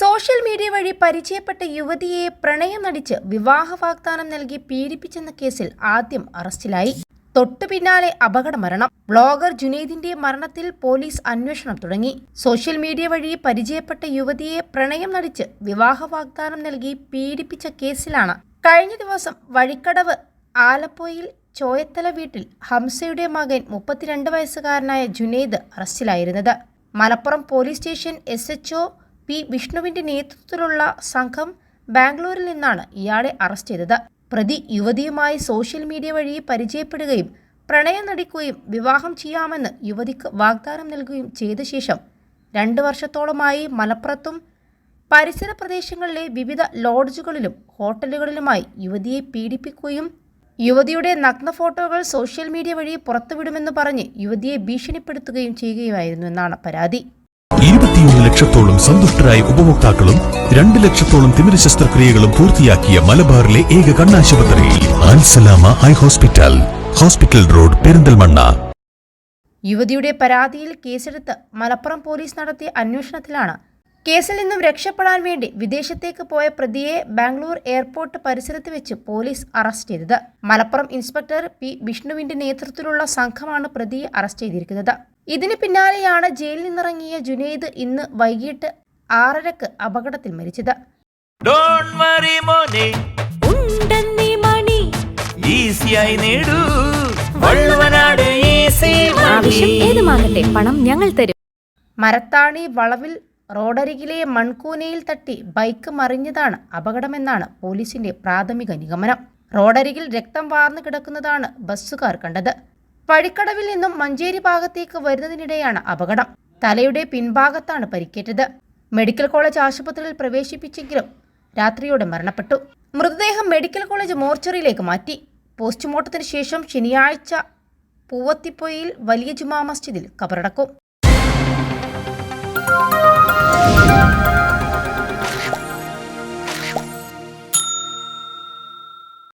Social media വഴി പരിചയപ്പെട്ട യുവതിയെ പ്രണയം നടിച്ച് വിവാഹ വാഗ്ദാനം നൽകി പീഡിപ്പിച്ചെന്ന കേസിൽ ആദ്യം അറസ്റ്റിലായി. തൊട്ടു പിന്നാലെ അപകട മരണം. ബ്ലോഗർ ജുനൈദിന്റെ മരണത്തിൽ പോലീസ് അന്വേഷണം തുടങ്ങി. സോഷ്യൽ മീഡിയ വഴി പരിചയപ്പെട്ട യുവതിയെ പ്രണയം നടിച്ച് വിവാഹ വാഗ്ദാനം നൽകി പീഡിപ്പിച്ച കേസിലാണ്. കഴിഞ്ഞ ദിവസം വഴിക്കടവ് ആലപ്പുഴയിൽ ചോയത്തല വീട്ടിൽ ഹംസയുടെ മകൻ മുപ്പത്തിരണ്ട് വയസ്സുകാരനായ Junaid അറസ്റ്റിലായിരുന്നത്. Malappuram police station S H P വിഷ്ണുവിന്റെ നേതൃത്വത്തിലുള്ള സംഘം ബാംഗ്ലൂരിൽ നിന്നാണ് ഇയാളെ അറസ്റ്റ് ചെയ്തത്. പ്രതി യുവതിയുമായി സോഷ്യൽ മീഡിയ വഴി പരിചയപ്പെടുകയും പ്രണയം നടിക്കുകയും വിവാഹം ചെയ്യാമെന്ന് യുവതിക്ക് വാഗ്ദാനം നൽകുകയും ചെയ്ത ശേഷം രണ്ട് വർഷത്തോളമായി മലപ്പുറത്തും പരിസര പ്രദേശങ്ങളിലെ വിവിധ ലോഡ്ജുകളിലും ഹോട്ടലുകളിലുമായി യുവതിയെ പീഡിപ്പിക്കുകയും യുവതിയുടെ നഗ്ന ഫോട്ടോകൾ സോഷ്യൽ മീഡിയ വഴി പുറത്തുവിടുമെന്ന് പറഞ്ഞ് യുവതിയെ ഭീഷണിപ്പെടുത്തുകയും ചെയ്യുകയായിരുന്നു എന്നാണ് പരാതി. ഇരുപത്തിയൊന്ന് ലക്ഷത്തോളം സന്തുഷ്ടരായ ഉപഭോക്താക്കളും രണ്ട് ലക്ഷത്തോളം തിമിര ശസ്ത്രക്രിയകളും പൂർത്തിയാക്കിയ മലബാറിലെ ഏക കണ്ണാശുപത്രി Al Salama eye hospital. Hospital road Perinthalmanna. യുവതിയുടെ പരാതിയിൽ കേസെടുത്ത് മലപ്പുറം പോലീസ് നടത്തിയ അന്വേഷണത്തിലാണ്. കേസിൽ നിന്നും രക്ഷപ്പെടാൻ വേണ്ടി വിദേശത്തേക്ക് പോയ പ്രതിയെ ബാംഗ്ലൂർ എയർപോർട്ട് പരിസരത്ത് വെച്ച് പോലീസ് അറസ്റ്റ് ചെയ്തത്. മലപ്പുറം ഇൻസ്പെക്ടർ പി വിഷ്ണുവിന്റെ നേതൃത്വത്തിലുള്ള സംഘമാണ് പ്രതിയെ അറസ്റ്റ് ചെയ്തിരിക്കുന്നത്. ഇതിന് പിന്നാലെയാണ് ജയിലിൽ നിന്നിറങ്ങിയ ജുനൈദ് ഇന്ന് വൈകിട്ട് ആറരക്ക് അപകടത്തിൽ മരിച്ചത്. ഏതുമാകട്ടെ പണം ഞങ്ങൾ തരും. മരത്താണി വളവിൽ റോഡരികിലെ മൺകൂനയിൽ തട്ടി ബൈക്ക് മറിഞ്ഞതാണ് അപകടമെന്നാണ് പോലീസിന്റെ പ്രാഥമിക നിഗമനം. റോഡരികിൽ രക്തം വാർന്നു കിടക്കുന്നതാണ് ബസ്സുകാർ കണ്ടത്. വഴിക്കടവിൽ നിന്നും മഞ്ചേരി ഭാഗത്തേക്ക് വരുന്നതിനിടെയാണ് അപകടം. തലയുടെ പിൻഭാഗത്താണ് പരിക്കേറ്റത്. മെഡിക്കൽ കോളേജ് ആശുപത്രിയിൽ പ്രവേശിപ്പിച്ചെങ്കിലും രാത്രിയോടെ മരണപ്പെട്ടു. മൃതദേഹം മെഡിക്കൽ കോളേജ് മോർച്ചറിയിലേക്ക് മാറ്റി. പോസ്റ്റ്മോർട്ടത്തിന് ശേഷം ശനിയാഴ്ച പൂവത്തിപ്പൊയിൽ വലിയ ജുമാ മസ്ജിദിൽ കബറടക്കും.